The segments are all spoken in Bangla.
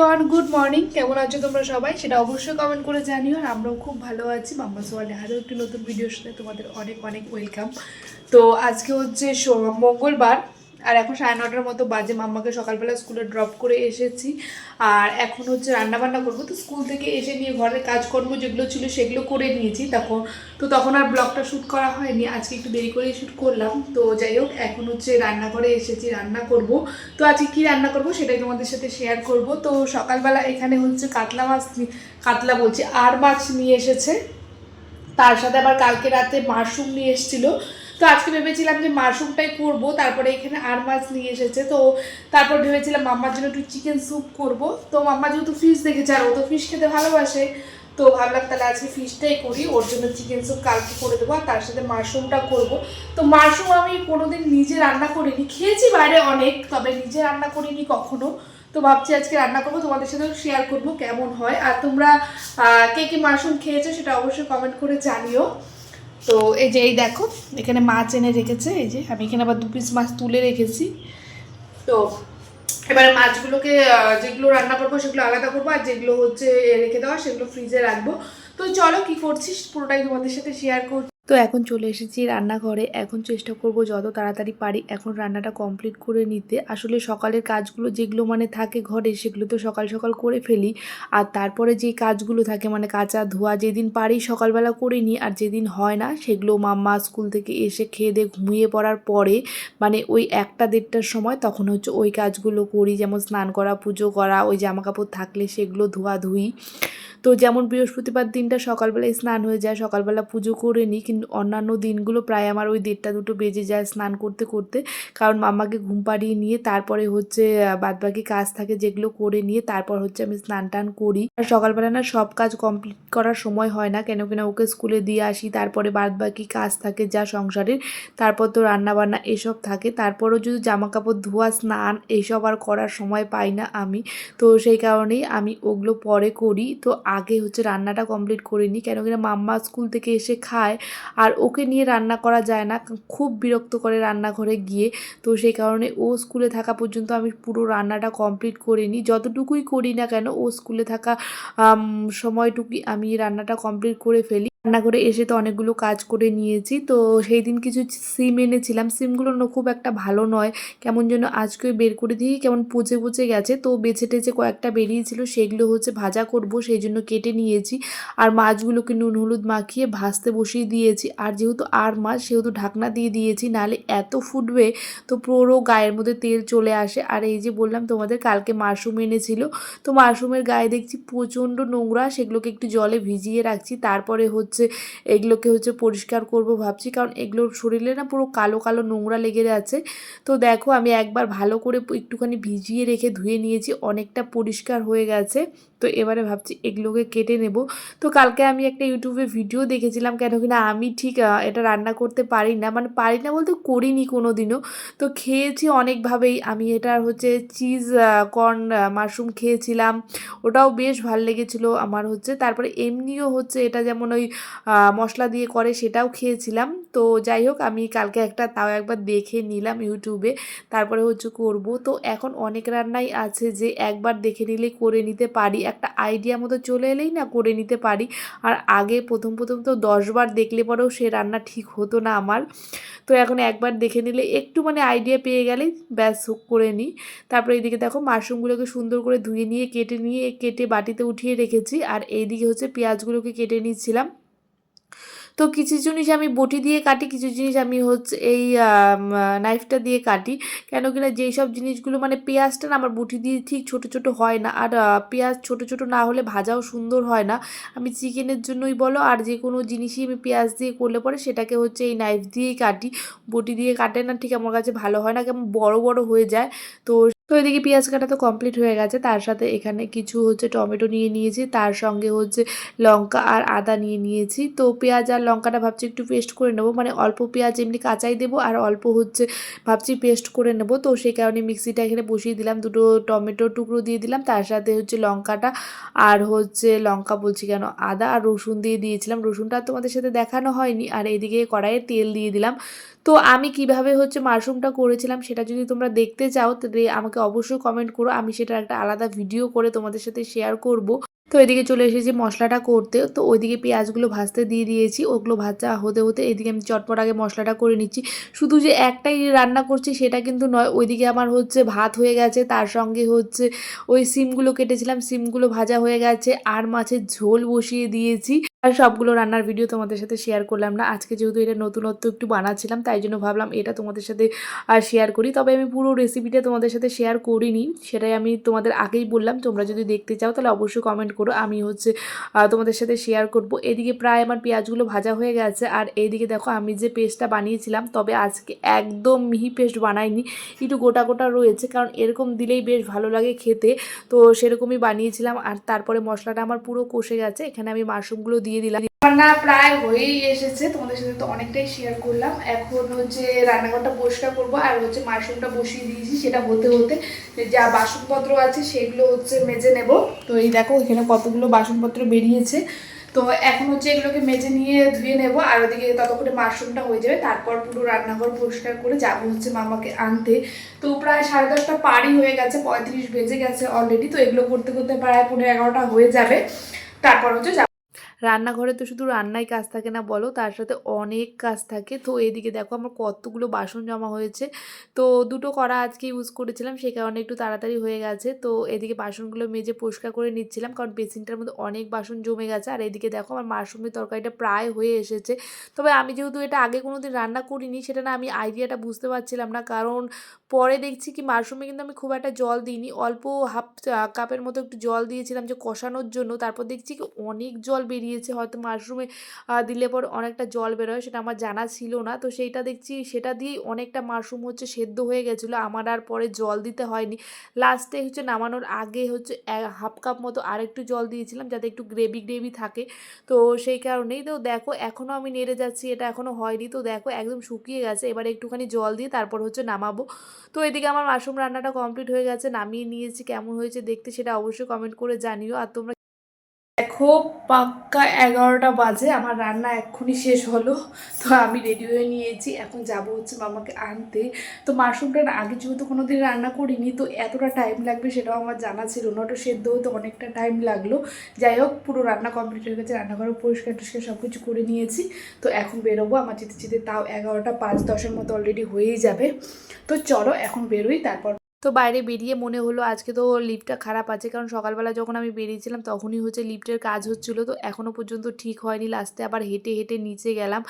Everyone, good morning. কেমন আছো তোমরা সবাই? সেটা অবশ্যই কমেন্ট করে জানিও। আর আমরাও খুব ভালো আছি। বাম্বা সোয়ালে আরও একটি নতুন ভিডিওর সাথে তোমাদের অনেক অনেক ওয়েলকাম তো আজকে হচ্ছে মঙ্গলবার। আর এখন সাড়ে নটার মতো বাজে, মাম্মাকে সকালবেলা স্কুলে ড্রপ করে এসেছি। আর এখন হচ্ছে রান্না বান্না করব। তো স্কুল থেকে এসে নিয়ে ঘরের কাজকর্ম যেগুলো ছিল সেগুলো করে নিয়েছি। তখন তো তখন আর ব্লগটা শ্যুট করা হয়নি। আজকে একটু দেরি করেই শ্যুট করলাম। তো যাই হোক, এখন হচ্ছে রান্নাঘরে এসেছি, রান্না করব। তো আজকে কি রান্না করব সেটাই তোমাদের সাথে শেয়ার করব। তো সকালবেলা এখানে হচ্ছে কাতলা মাছ কাতলা বলছি, আর মাছ নিয়ে এসেছে। তার সাথে আবার কালকে রাতে মাশরুম নিয়ে এসেছিল। তো আজকে ভেবেছিলাম যে মাশরুমটাই করব, তারপরে এখানে আর মাছ নিয়ে এসেছে। তো তারপর ভেবেছিলাম মাম্মার জন্য একটু চিকেন স্যুপ করব। তো মাম্মা যেহেতু ফিশ দেখেছে আর ও তো ফিশ খেতে ভালোবাসে, তো ভাবলাম তাহলে আজকে ফিশটাই করি। ওর জন্য চিকেন স্যুপ কালকে করে দেবো আর তার সাথে মাশরুমটা করব। তো মাশরুম আমি কোনোদিন নিজে রান্না করিনি, খেয়েছি বাইরে অনেক, তবে নিজে রান্না করিনি কখনো। তো ভাবছি আজকে রান্না করব, তোমাদের সাথেও শেয়ার করব কেমন হয়। আর তোমরা কে কে মাশরুম খেয়েছো সেটা অবশ্যই কমেন্ট করে জানিও। তো এই যে এই দেখো, এখানে মাছ এনে রেখেছে, এই যে আমি এখানে আবার দু পিস মাছ তুলে রেখেছি। তো এবারে মাছগুলোকে যেগুলো রান্না করব সেগুলো আলাদা করব, আর যেগুলো হচ্ছে রেখে দেওয়া সেগুলো ফ্রিজে রাখব। তো চলো কি করছিস? পুরোটাই তোমাদের সাথে শেয়ার করছি। তো এখন চলে এসেছি রান্নাঘরে। এখন চেষ্টা করব যত তাড়াতাড়ি পারি এখন রান্নাটা কমপ্লিট করে নিতে। আসলে সকালের কাজগুলো যেগুলো মানে থাকে ঘরে সেগুলো তো সকাল সকাল করে ফেলি। আর তারপরে যে কাজগুলো থাকে মানে কাঁচা ধোয়া যেদিন পারি সকালবেলা করে নিই আর যেদিন হয় না সেগুলো মাম্মা স্কুল থেকে এসে খেয়ে দিয়ে ঘুমিয়ে পড়ার পরে মানে ওই একটা দেড়টার সময় তখন হচ্ছে ওই কাজগুলো করি। যেমন স্নান করা, পুজো করা, ওই জামা কাপড় থাকলে সেগুলো ধোয়া ধুই তো যেমন বৃহস্পতিবার দিনটা সকালবেলায় স্নান হয়ে যায়, সকালবেলা পুজো করে নিই, কিন্তু অন্যান্য দিনগুলো প্রায় আমার ওই দেড়টা দুটো বেজে যায় স্নান করতে করতে। কারণ মাম্মাকে ঘুম পাড়িয়ে নিয়ে তারপরে হচ্ছে বাদবাকি কাজ থাকে যেগুলো করে নিয়ে তারপর হচ্ছে আমি স্নান টান করি। আর সকালবেলা না সব কাজ কমপ্লিট করার সময় হয় না, কেন কিনা ওকে স্কুলে দিয়ে আসি, তারপরে বাদবাকি কাজ থাকে যা সংসারের, তারপর তো রান্নাবান্না এসব থাকে, তারপরও যদি জামা কাপড় ধোয়া, স্নান এইসব আর করার সময় পাই না আমি। তো সেই কারণেই আমি ওগুলো পরে করি। তো আগে হচ্ছে রান্নাটা কমপ্লিট করিনি কেন কিনা মাম্মা স্কুল থেকে এসে খায় আর ওকে নিয়ে রান্না করা যায় না, খুব বিরক্ত করে রান্নাঘরে গিয়ে। তো সেই কারণে ও স্কুলে থাকা পর্যন্ত আমি পুরো রান্নাটা কমপ্লিট করে নিই যতটুকুই করি না কেন, ও স্কুলে থাকা সময়টুকুই আমি রান্নাটা কমপ্লিট করে ফেলি। রান্নাঘরে এসে তো অনেকগুলো কাজ করে নিয়েছি। তো সেই দিন কিছু সিম এনেছিলাম। সিমগুলো খুব একটা ভালো নয়। কেমন যেন আজকে বের করে দিয়ে কেমন পচে পচে গেছে। তো বেছে টেছে কয়েকটা বেরিয়েছিল। সেগুলো হচ্ছে ভাজা করব, সেই জন্য কেটে নিয়েছি। আর মাছগুলোকে নুন, হলুদ মাখিয়ে ভাজতে বসিয়ে দিয়েছি। আর যেহেতু আর মাছ, সেহেতু ঢাকনা দিয়ে দিয়েছি। নাহলে এত ফুটবে তো পুরো গায়ের মধ্যে তেল চলে আসে। আর এই যে বললাম তোমাদের, কালকে মাশরুম এনেছিল। তো মাশরুমের গায়ে দেখছি প্রচণ্ড নোংরা। সেগুলোকে একটু জলে ভিজিয়ে রাখছি। তারপরে হচ্ছে এগুলোকে হচ্ছে পরিষ্কার করব ভাবছি। কারণ এগুলোর শরীরে না পুরো কালো কালো নোংরা লেগে আছে। তো দেখো আমি একবার ভালো করে একটুখানি ভিজিয়ে রেখে ধুয়ে নিয়েছি। অনেকটা পরিষ্কার হয়ে গেছে। তো এবারে ভাবছি এগুলোকে কেটে নেব। তো কালকে আমি একটা ইউটিউবে ভিডিও দেখেছিলাম কেন কিনা আমি ঠিক এটা রান্না করতে পারি না। মানে পারি না বলতে করিনি কোনো দিনও তো খেয়েছি অনেকভাবেই। আমি এটা হচ্ছে চিজ কর্ন মাশরুম খেয়েছিলাম। ওটাও বেশ ভালো লেগেছিলো আমার হচ্ছে। তারপরে এমনিও হচ্ছে এটা যেমন ওই মশলা দিয়ে করে সেটাও খেয়েছিলাম। তো যাই হোক, আমি কালকে একটা তাও একবার দেখে নিলাম ইউটিউবে। তারপরে হচ্ছে করব। তো এখন অনেক রান্নাই আছে যে একবার দেখে নিলে করে নিতে পারি। একটা আইডিয়া মতো চলে এলেই না করে নিতে পারি। আর আগে প্রথম প্রথম তো দশবার দেখলে পরেও সে রান্না ঠিক হতো না আমার। তো এখন একবার দেখে নিলে একটু মানে আইডিয়া পেয়ে গেলেই ব্যাস করে নিই। তারপরে এইদিকে দেখো মাশরুমগুলোকে সুন্দর করে ধুয়ে নিয়ে, কেটে নিয়ে, কেটে বাটিতে উঠিয়ে রেখেছি। আর এইদিকে হচ্ছে পেঁয়াজগুলোকে কেটে নিচ্ছিলাম। তো কিছু জিনিস আমি বটি দিয়ে কাটি, কিছু জিনিস আমি হচ্ছে এই নাইফটা দিয়ে কাটি। কেন কিনা যেই সব জিনিসগুলো মানে পেঁয়াজটা না আমার বটি দিয়ে ঠিক ছোট ছোট হয় না। আর পেঁয়াজ ছোট ছোট না হলে ভাজাও সুন্দর হয় না। আমি চিকেনের জন্যই বলো, আর যে কোনো জিনিসই আমি পেঁয়াজ দিয়ে করলে পরে সেটাকে হচ্ছে এই নাইফ দিয়েই কাটি। বটি দিয়ে কাটে না ঠিক আমার কাছে ভালো হয় না, কেমন বড় বড় হয়ে যায়। তো তো এদিকে পেঁয়াজ কাটা তো কমপ্লিট হয়ে গেছে। তার সাথে এখানে কিছু হচ্ছে টমেটো নিয়ে নিয়েছি, তার সঙ্গে হচ্ছে লঙ্কা আর আদা নিয়ে নিয়েছি। তো পেঁয়াজ আর লঙ্কাটা ভাবছি একটু পেস্ট করে নেব মানে অল্প পেঁয়াজ এমনি কাঁচাই দেবো আর অল্প হচ্ছে ভাবছি পেস্ট করে নেব। তো সেই কারণে মিক্সিটা এখানে বসিয়ে দিলাম, দুটো টমেটো টুকরো দিয়ে দিলাম। তার সাথে হচ্ছে লঙ্কাটা আর হচ্ছে লঙ্কা বলছি কেন, আদা আর রসুন দিয়ে দিয়েছিলাম। রসুনটা তোমাদের সাথে দেখানো হয়নি আর এদিকে কড়াইয়ে তেল দিয়ে দিলাম। তো আমি কীভাবে হচ্ছে মাশরুমটা করেছিলাম সেটা যদি তোমরা দেখতে চাও, তাহলে আমাকে অবশ্যই কমেন্ট করো। আমি সেটা একটা আলাদা ভিডিও করে তোমাদের সাথে শেয়ার করব। তো এদিকে চলে এসেছি মশলাটা করতে। তো ওইদিকে পেঁয়াজগুলো ভাজতে দিয়ে দিয়েছি। ওগুলো ভাজা হতে হতে এদিকে আমি চটপট আগে মশলাটা করে নিচ্ছি। শুধু যে একটাই রান্না করছি সেটা কিন্তু নয়, ওইদিকে আমার হচ্ছে ভাত হয়ে গেছে। তার সঙ্গে হচ্ছে ওই সিমগুলো কেটেছিলাম। সিমগুলো ভাজা হয়ে গেছে। আর মাছের ঝোল বসিয়ে দিয়েছি। আর সবগুলো রান্নার ভিডিও তোমাদের সাথে শেয়ার করলাম না। আজকে যেহেতু এটা নতুনত্ব একটু বানাচ্ছিলাম, তাই জন্য ভাবলাম এটা তোমাদের সাথে শেয়ার করি। তবে আমি পুরো রেসিপিটা তোমাদের সাথে শেয়ার করিনি, সেটাই আমি তোমাদের আগেই বললাম। তোমরা যদি দেখতে চাও, তাহলে অবশ্যই কমেন্ট করো। আমি হচ্ছে তোমাদের সাথে শেয়ার করব। এদিকে প্রায় আমার পেঁয়াজগুলো ভাজা হয়ে গেছে, আর এইদিকে দেখো আমি যে পেস্টটা বানিয়েছিলাম, তবে আজকে একদম মিহি পেস্ট বানাইনি। একটু গোটা গোটা রয়েছে, কারণ এরকম দিলেই বেশ ভালো লাগে খেতে। তো সেরকমই বানিয়েছিলাম, আর তারপরে মশলাটা আমার পুরো কষে গেছে। এখানে আমি মাশরুমগুলো দিয়ে দিলাম। রান্না প্রায় হয়েই এসেছে, তোমাদের সাথে তো অনেকটাই শেয়ার করলাম। এখন হচ্ছে রান্নাঘরটা পরিষ্কার করব আর হচ্ছে মাশরুমটা বসিয়ে দিয়েছি সেটা হতে হতে যা বাসনপত্র আছে সেগুলো হচ্ছে মেজে নেব। তো এই দেখো, এখানে কতগুলো বাসনপত্র বেরিয়েছে। তো এখন হচ্ছে এগুলোকে মেজে নিয়ে ধুয়ে নেব আর ওদিকে ততক্ষণে মাশরুমটা হয়ে যাবে। তারপর পুরো রান্নাঘর পরিষ্কার করে যাব হচ্ছে মামাকে আনতে। তো প্রায় সাড়ে দশটা পারই হয়ে গেছে, পঁয়ত্রিশ বেজে গেছে অলরেডি তো এগুলো করতে করতে প্রায় পনেরো এগারোটা হয়ে যাবে। তারপর হচ্ছে। রান্নাঘরে তো শুধু রান্নাই কাজ থাকে না বলো, তার সাথে অনেক কাজ থাকে। তো এদিকে দেখো আমার কতগুলো বাসন জমা হয়েছে। তো দুটো কড়া আজকে ইউজ করেছিলাম, সে কারণে একটু তাড়াতাড়ি হয়ে গেছে। তো এদিকে বাসনগুলো মেজে পরিষ্কার করে নিচ্ছিলাম, কারণ বেসিনটার মধ্যে অনেক বাসন জমে গেছে। আর এদিকে দেখো আমার মাশরুমের তরকারিটা প্রায় হয়ে এসেছে। তবে আমি যেহেতু এটা আগে কোনো দিন রান্না করিনি, সেটা না আমি আইডিয়াটা বুঝতে পারছিলাম না। কারণ পরে দেখছি কি মাশরুমে কিন্তু আমি খুব একটা জল দিইনি। অল্প হাফ কাপের মতো একটু জল দিয়েছিলাম যে কষানোর জন্য। তারপর দেখছি কি অনেক জল বেরিয়েছে হয়তো মাশরুমে দিলে পর অনেকটা জল বেরোয়, সেটা আমার জানা ছিল না। তো সেইটা দেখছি, সেটা দিয়েই অনেকটা মাশরুম হচ্ছে সেদ্ধ হয়ে গেছিল, আমার আর পরে জল দিতে হয়নি। লাস্টে হচ্ছে নামানোর আগে হচ্ছে হাফ কাপ মতো আরেকটু জল দিয়েছিলাম, যাতে একটু গ্রেভি গ্রেভি থাকে। তো সেই কারণেই তো দেখো, এখনও আমি নেড়ে যাচ্ছি, এটা এখনও হয়নি। তো দেখো, একদম শুকিয়ে গেছে, এবার একটুখানি জল দিয়ে তারপর হচ্ছে নামাবো। তো এদিকে আমার মাশরুম রান্নাটা কমপ্লিট হয়ে গেছে, নামিয়ে নিয়েছি, কেমন হয়েছে দেখতে সেটা অবশ্যই কমেন্ট করে জানিও। আর তোমরা দেখো পাক্কা এগারোটা বাজে, আমার রান্না এক্ষুনি শেষ হলো, তো আমি রেডি হয়ে নিয়েছি। এখন যাব হচ্ছে মামাকে আনতে। তো মাশরুমটা আগে যেহেতু কোনো দিন রান্না করিনি, তো এতটা টাইম লাগবে সেটাও আমার জানা ছিল না। সেদ্ধ হতে অনেকটা টাইম লাগল। যাই হোক, পুরো রান্না কমপ্লিট হয়ে গেছে রান্নাঘর পরিষ্কার টরিষ্কার সব কিছু করে নিয়েছি। তো এখন বেরোবো, আমার যেতে যেতে তাও এগারোটা পাঁচ দশের মতো অলরেডি হয়েই যাবে। তো চলো, এখন বেরোই, তারপর তো বাইরে বেরিয়ে মনে হলো আজকে তো লিফটটা খারাপ আছে। কারণ সকালবেলা যখন আমি বেরিয়েছিলাম তখনই হচ্ছে লিফটের কাজ হচ্ছিল। তো এখনও পর্যন্ত ঠিক হয়নি। লাস্টে আবার হেঁটে হেঁটে নিচে গেলাম।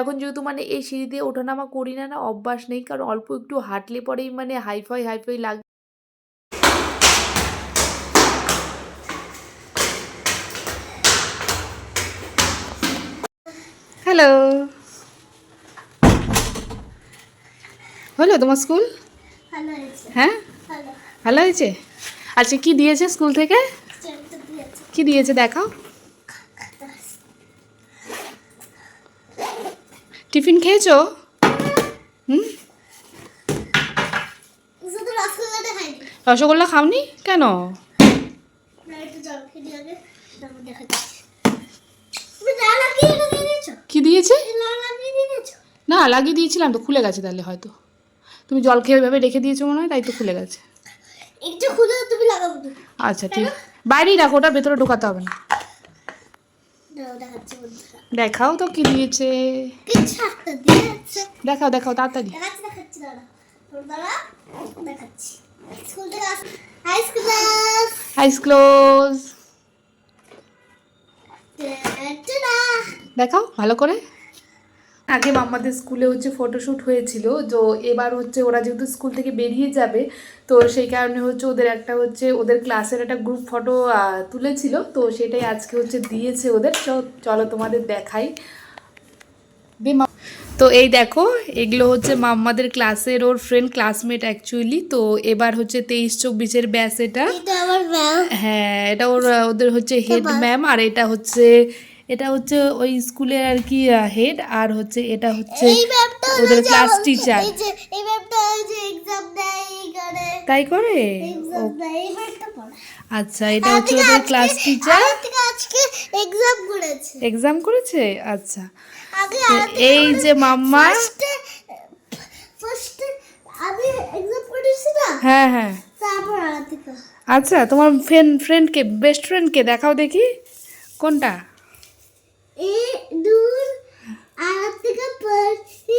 এখন যেহেতু মানে এই সিঁড়ি দিয়ে ওঠানামা করি না না অভ্যাস নেই। কারণ অল্প একটু হাঁটলে পরেই মানে হাইফাই হাইফাই লাগ হ্যালো হলো তোমার স্কুল? হ্যাঁ? ভালো। হয়েছে? আজকে কি দিয়েছে স্কুল থেকে? কি দিয়েছে দেখাও। টিফিন খেয়েছো? হুম? রসগোল্লা খাওনি? কেন? কি দিয়েছ? না লাগিয়ে দিয়েছিলাম তো খুলে গেছে তাহলে হয়তো। তুমি জল খেয়ে ওইভাবে রেখে দিয়েছ মনে হয় তাই তো খুলে গেছে। একটু খুলে তুমি লাগাবো আচ্ছা ঠিক। বাইরেই রাখো ওটা ভেতরে ঢোকাতে হবে না। দেখাও তো কি দিয়েছে। দেখাও দেখাও তাড়াতাড়ি। আইস ক্লোজ দেখাও ভালো করে। আগে মাম্মাদের স্কুলে হচ্ছে ফটোশ্যুট হয়েছিল তো এবার হচ্ছে ওরা যেহেতু স্কুল থেকে বেরিয়ে যাবে তো সেই কারণে হচ্ছে ওদের একটা হচ্ছে ওদের ক্লাসের একটা গ্রুপ ফটো তুলেছিল তো সেটাই আজকে হচ্ছে দিয়েছে ওদের। চলো তোমাদের দেখাই। তো এই দেখো এগুলো হচ্ছে মাম্মাদের ক্লাসের ওর ফ্রেন্ড ক্লাসমেট অ্যাকচুয়ালি তো এবার হচ্ছে তেইশ চব্বিশের ব্যাস এটা। এটা হ্যাঁ এটা ওর ওদের হচ্ছে হেড ম্যাম আর এটা হচ্ছে এটা হচ্ছে ওই স্কুলের আর কি হেড আর হচ্ছে এটা হচ্ছে ওদের ক্লাস টিচার তাই করে? আচ্ছা এটা হচ্ছে ওদের ক্লাস টিচার এক্সাম করেছে। এক্সাম করেছে? আচ্ছা। এই যে মাম্মা হ্যাঁ হ্যাঁ। আচ্ছা তোমার ফ্রেন্ড ফ্রেন্ডকে বেস্ট ফ্রেন্ডকে দেখাও দেখি। কোনটা? e dos a parte.